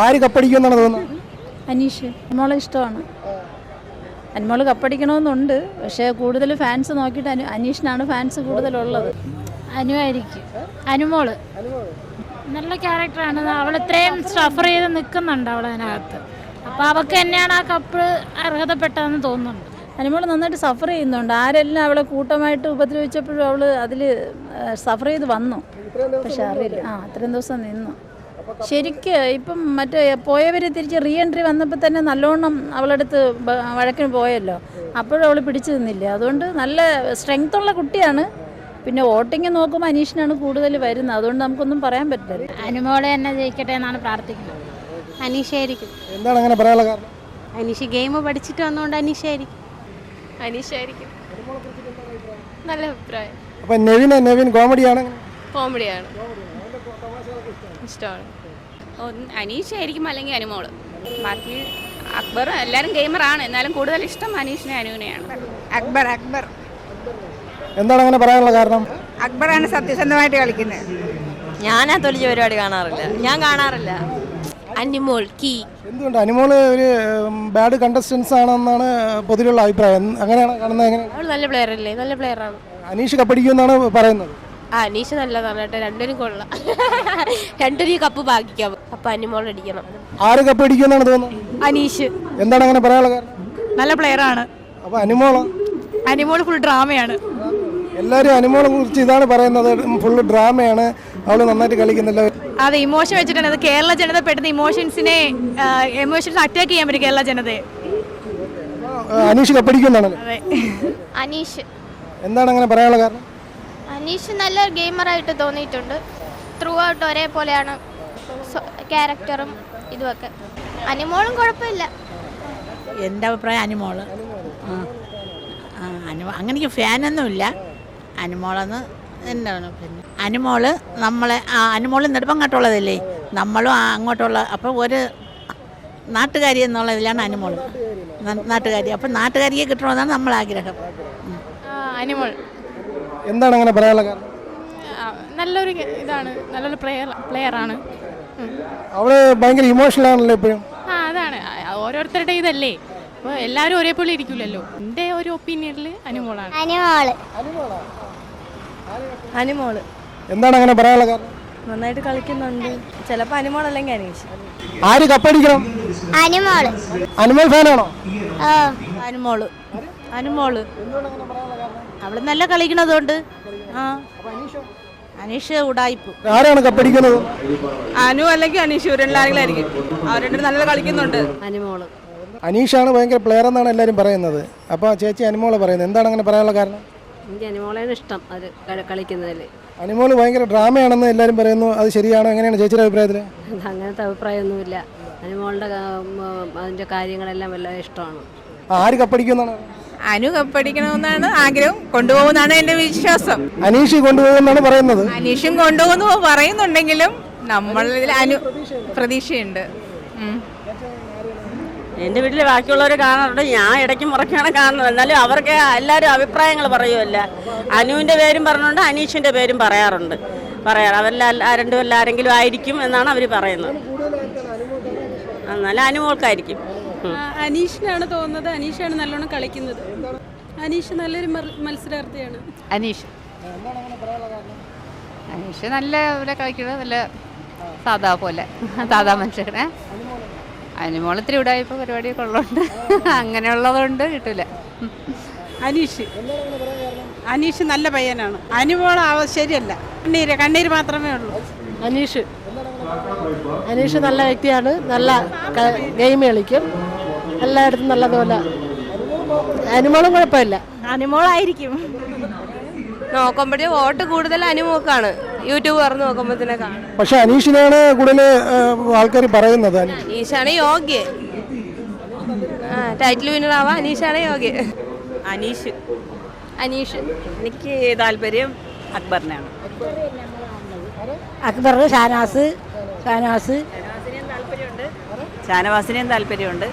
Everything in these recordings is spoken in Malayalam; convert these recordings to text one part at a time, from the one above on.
ആര് കപ്പടിക്കുമെന്നാണ് തോന്നുന്നത്? അനീഷ് അനുമോളെ ഇഷ്ടമാണ്. അനുമോൾ കപ്പടിക്കണമെന്നുണ്ട് പക്ഷേ കൂടുതൽ ഫാൻസ് നോക്കിയിട്ട് അനു അനീഷിനാണ് ഫാൻസ് കൂടുതലുള്ളത്. അനുവായിരിക്കും അനുമോൾ. നല്ല ക്യാരക്ടറാണ് അവൾ ഇത്രയും സഫർ ചെയ്ത് നിൽക്കുന്നുണ്ട് അവൾ അതിനകത്ത്. അപ്പോൾ അവൾക്ക് തന്നെയാണ് ആ കപ്പ് അർഹതപ്പെട്ടതെന്ന് തോന്നുന്നുണ്ട്. അനുമോൾ നന്നായിട്ട് സഫർ ചെയ്യുന്നുണ്ട്. ആരെല്ലാം അവളെ കൂട്ടമായിട്ട് ഉപദ്രവിച്ചപ്പോഴും അവൾ അതിൽ സഫർ ചെയ്ത് വന്നു. പക്ഷെ അറിയില്ല. ആ അത്രയും ദിവസം നിന്നു. ശരിക്ക് ഇപ്പം മറ്റേ പോയവർ തിരിച്ച് റീ എൻട്രി വന്നപ്പോൾ തന്നെ നല്ലോണം അവളടുത്ത് വഴക്കിന് പോയല്ലോ. അപ്പോഴും അവൾ പിടിച്ചു നിന്നില്ല. അതുകൊണ്ട് നല്ല സ്ട്രെങ്ത് ഉള്ള കുട്ടിയാണ്. പിന്നെ വോട്ടിങ് നോക്കുമ്പോൾ അനീഷിനാണ് കൂടുതൽ വരുന്നത്. അതുകൊണ്ട് നമുക്കൊന്നും പറയാൻ പറ്റില്ല. അനുമോളെ തന്നെ ജയിക്കട്ടെ എന്നാണ് പ്രാർത്ഥിക്കുന്നത്. അനീഷായിരിക്കും. എന്താണ് അങ്ങനെ പറയാനുള്ള കാരണം? അനീഷ് ഗെയിം പഠിച്ചിട്ട് വന്നുകൊണ്ട് അനീഷായിരിക്കും. അനീഷായിരിക്കും. നല്ല അഭിപ്രായം. അപ്പം നെവിൻ നെവിൻ കോമഡിയാണ് കോമഡിയാണ് ഇഷ്ടമാണ്. അനീഷായിരിക്കും അല്ലെങ്കിൽ അനുമോൾ. ബാക്കി അക്ബർ എല്ലാവരും ഗെയിമറാണ് എന്നാലും കൂടുതൽ ഇഷ്ടം അനീഷിനെ അനുവിനെയാണ്. അക്ബർ അക്ബർ. എന്താണ് അങ്ങനെ പറയാനുള്ള കാരണം? അക്ബറാണ് സത്യസന്ധമായിട്ട് കളിക്കുന്നത്. ഞാനാ തൊലിച്ച പരിപാടി കാണാറില്ല. ഞാൻ കാണാറില്ല. അനിമോൾ കീ. എന്തുകൊണ്ട്? അനിമോൾ ഒരു ബാഡ് കണ്ടസ്റ്റൻസ് ആണെന്നാണ് പൊതുവിലുള്ള അഭിപ്രായം. അങ്ങനെയാണ് കാണുന്നത് എങ്ങനെ അവൾ നല്ല പ്ലെയർ അല്ലേ? നല്ല പ്ലെയർ ആണ്. അനീഷ് കപ്പടിക്കുമെന്നാണ് പറയുന്നത്. ആ അനീഷ നല്ലതാണ് കേട്ടോ. രണ്ടുപേരും കൊള്ളാം. രണ്ടുപേരും ഈ കപ്പ് ഭാഗിക്കാം അപ്പൊ അനിമോൾ അടിക്കണം. ആര് കപ്പടിക്കുമെന്നാണ് തോന്നുന്നത്? അനീഷ്. എന്താണ് അങ്ങനെ പറയാനുള്ള കാരണം നല്ല പ്ലെയർ ആണ്. അപ്പൊ അനിമോൾ അനിമോൾ ഫുൾ ഡ്രാമയാണ് എല്ലാരും അനിമോൾ കുറിച്ച് ഇതാണ് പറയുന്നത്. ഫുൾ ഡ്രാമയാണ് അവൾ നന്നായിട്ട് കളിക്കുന്നില്ല. അത് ഇമോഷൻ വെച്ചിട്ടാണ്. അത് കേരള ജനത പെട്ടെന്ന് ഇമോഷൻസിനെ ഇമോഷൻസ് അറ്റാക്ക് ചെയ്യാൻ പറ്റും കേരള ജനതയെ. അനീഷ് കപ്പടിക്കുന്നതാണ് അനീഷ്. എന്താണ് അങ്ങനെ പറയാനുള്ള കാരണം? അനീഷ് നല്ല ഗെയിമറായിട്ട് തോന്നിയിട്ടുണ്ട്. ത്രൂ ഔട്ട് ഒരേപോലെയാണ് ക്യാരക്ടറും ഇതുമൊക്കെ. അനിമോളും കുഴപ്പമില്ല. എന്റെ അഭിപ്രായം അനിമോൾ ആ ആ, അനു അങ്ങനെ എനിക്ക് ഫാനൊന്നുമില്ല. അനുമോളെന്ന് എന്താണ് പിന്നെ? അനുമോൾ നമ്മളെ ആ അനുമോൾ നെടുപ്പങ്ങോട്ടുള്ളതല്ലേ നമ്മളും അങ്ങോട്ടുള്ള അപ്പോൾ ഒരു നാട്ടുകാരി എന്നുള്ളതിലാണ് അനുമോൾ. നാട്ടുകാരി. അപ്പം നാട്ടുകാരിയെ കിട്ടണമെന്നാണ് നമ്മളാഗ്രഹം. അനുമോൾ. എന്താണ് അങ്ങനെ പറയാനുള്ള കാരണം? നല്ലൊരു ഇതാണ്. നല്ലൊരു പ്ലെയർ പ്ലെയർ ആണ്. അവൾ ഭയങ്കര ഇമോഷണൽ ആണല്ലോ എപ്പോഴും ആ അതാണ്. ഓരോരുത്തരുടെ ഇതല്ലേ. അപ്പോൾ എല്ലാവരും ഒരേപോലെ ഇരിക്കില്ലല്ലോ എന്റെ ഒരു ഒപ്പീനിയനിൽ അനുമോളാണ്. അനുമോൾ. അനുമോൾ? എന്താണ് അങ്ങനെ പറയാനുള്ള കാരണം? നന്നായിട്ട് കളിക്കുന്നുണ്ട്. ചിലപ്പോൾ അനുമോൾ അല്ലെങ്കിൽ അനീഷ്. ആര് കപ്പടിക്കണം? അനുമോൾ. അനുമോൾ ഫാനാണോ? അനുമോൾ. അനുമോൾ അവൾ നല്ല കളിക്കണതുകൊണ്ട് ആ. അനീഷ് ഉടായിപ്പ്. ആരാണ് കപ്പടിക്കുന്നത്? അനു അല്ലെങ്കിൽ അനീഷ് ഇവരെല്ലാരെങ്കിലും അവർ രണ്ടും നല്ല കളിക്കുന്നുണ്ട്. അനുമോൾ അനീഷാണ് ഭയങ്കര പ്ലെയർ എന്നാണ് എല്ലാവരും പറയുന്നത്. അപ്പോൾ ചേച്ചി അനുമോൾ പറയുന്നത്. എന്താണ് അങ്ങനെ പറയാനുള്ള കാരണം? എനിക്ക് അനുമോളെയാണ് ഇഷ്ടം അത് കളിക്കുന്നതിൽ അനുമോൾ ഭയങ്കര ഡ്രാമയാണെന്ന് എല്ലാവരും പറയുന്നു. അത് ശരിയാണോ എങ്ങനെയാണ് ചേച്ചിയുടെ അഭിപ്രായത്തിൽ അങ്ങനത്തെ അഭിപ്രായമൊന്നുമില്ല. അനുമോളുടെ അതിന്റെ കാര്യങ്ങളെല്ലാം എല്ലാം ഇഷ്ടമാണ്. ആര് കപ്പടിക്കുമെന്നാണ്? അനു കപ്പടിക്കണമെന്നാണ് ആഗ്രഹം. കൊണ്ടുപോകുന്നതാണ് എന്റെ വിശ്വാസം. അനീഷ് കൊണ്ടുപോകുമെന്നാണ് പറയുന്നത്. അനീഷും കൊണ്ടുപോകുന്നു പറയുന്നുണ്ടെങ്കിലും നമ്മളിൽ അനു പ്രതീക്ഷയുണ്ട്. എന്റെ എന്റെ വീട്ടിൽ ബാക്കിയുള്ളവർ കാണാറുണ്ട്. ഞാൻ ഇടയ്ക്ക് മുറക്കാണ് കാണുന്നത്. എന്നാലും അവർക്ക് എല്ലാവരും അഭിപ്രായങ്ങൾ പറയുമല്ല അനുവിന്റെ പേരും പറഞ്ഞുകൊണ്ട് അനീഷിന്റെ പേരും പറയാറുണ്ട്. പറയാറ്. അവരെല്ലാം രണ്ടും ആരെങ്കിലും ആയിരിക്കും എന്നാണ് അവർ പറയുന്നത്. എന്നാലും അനുമോൾക്കായിരിക്കും. അനീഷിനാണ് തോന്നുന്നത്. അനീഷാണ് നല്ലോണം കളിക്കുന്നത്. അനീഷ് നല്ലൊരു മത്സരാർത്ഥിയാണ്. അനീഷ്. അനീഷ് നല്ല ഇവിടെ കളിക്കുന്നത് നല്ല സാധാ പോലെ. സാധാ മനുഷ്യനെ അനുമോൾ ഇത്തിരി ഉടായ്പ പരിപാടിയൊക്കെ ഉള്ളതുകൊണ്ട് അങ്ങനെയുള്ളതുകൊണ്ട് കിട്ടൂല. അനീഷ്. അനീഷ് നല്ല പയ്യനാണ്. അനുമോൾ ശരിയല്ല. കണ്ണീര് കണ്ണീര് മാത്രമേ ഉള്ളൂ. അനീഷ്. അനീഷ് നല്ല വ്യക്തിയാണ്. നല്ല ഗെയിം കളിക്കും. എല്ലായിടത്തും നല്ലതുപോലെ. അനുമോളും കുഴപ്പമില്ല. അനുമോളായിരിക്കും. നോക്കുമ്പോഴേ വോട്ട് കൂടുതൽ അനുമോക്കാണ്. യൂട്യൂബ് തുറന്ന് നോക്കുമ്പോഴത്തേനെ കാണും പക്ഷെ അനീഷിനാണ് കൂടുതൽ ആൾക്കാർ പറയുന്നത് അനീ- അനീഷാണ് യോഗ്യ ആ ടൈറ്റിൽ വിന്നർ ആവാ അനീഷാണ് യോഗ്യ അനീഷ്. അനീഷ്. എനിക്ക് താല്പര്യം അക്ബറിനാണ് അക്ബർ ഷാനാസ് ഷാനാസ് ഷാനവാസിനെയും താല്പര്യമുണ്ട്.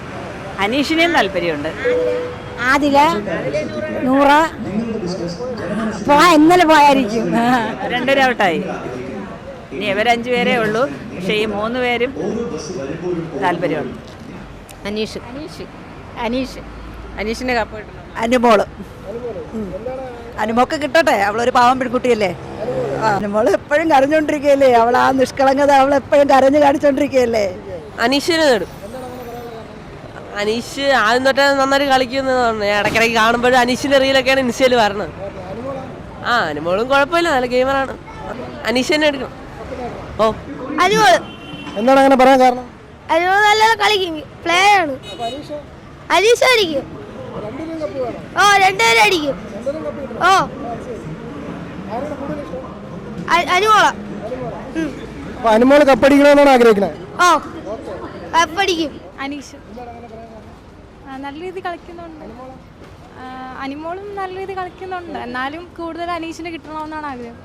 അനീഷിനെയും താല്പര്യമുണ്ട്. ആദില നൂറ. പോ ഇന്നലെ പോയായിരിക്കും. രണ്ടുപേരും ഔട്ടായി. ഇനി ഇവരഞ്ചു പേരേ ഉള്ളൂ. പക്ഷേ ഈ മൂന്ന് പേരും താല്പര്യമുണ്ട്. അനീഷ്. അനീഷ്. അനീഷ് അനീഷിന്റെ കപ്പ് കിട്ടണം. അനുമോൾ. അനുമോക്ക് കിട്ടട്ടെ? അവളൊരു പാവം പെൺകുട്ടിയല്ലേ? അനുമോൾ എപ്പോഴും കരഞ്ഞോണ്ടിരിക്കുകയല്ലേ? അവൾ ആ നിഷ്കളങ്കത അവൾ എപ്പോഴും കരഞ്ഞു കാണിച്ചോണ്ടിരിക്കുകയല്ലേ? അനീഷിന് നേടും. അനീഷ് ആദ്യം തൊട്ടേ നന്നായിട്ട് കളിക്കുന്നതാണ് ഇടയ്ക്കിടയ്ക്ക് കാണുമ്പോഴും അനീഷിന്റെ റീലൊക്കെയാണ് ഇൻസ്റ്റയിൽ വരണത്. ആ അനുമോളും കുഴപ്പമില്ല. നല്ല ഗെയിമറാണ്. അനീഷ് തന്നെ എടുക്കണം. ഓ. അനുമോൾ. എന്താണ് അങ്ങനെ പറയാൻ കാരണം? അനുമോൾ നല്ല കളിക്കും. പ്ലേ ആണ്. അനീഷ് അടിക്കും ഓ രണ്ടുപേരും അടിക്കും. ഓ. അനുമോള. അനുമോൾ കപ്പടിക്കണമെന്നാണ് ആഗ്രഹിക്കുന്നത് ഓ കപ്പടിക്കും. അനീഷ്. നല്ല രീതി കളിക്കുന്നുണ്ട്. അനിമോളും നല്ല രീതി കളിക്കുന്നുണ്ട്. എന്നാലും കൂടുതൽ അനീഷിന് കിട്ടണമെന്നാണ് ആഗ്രഹം.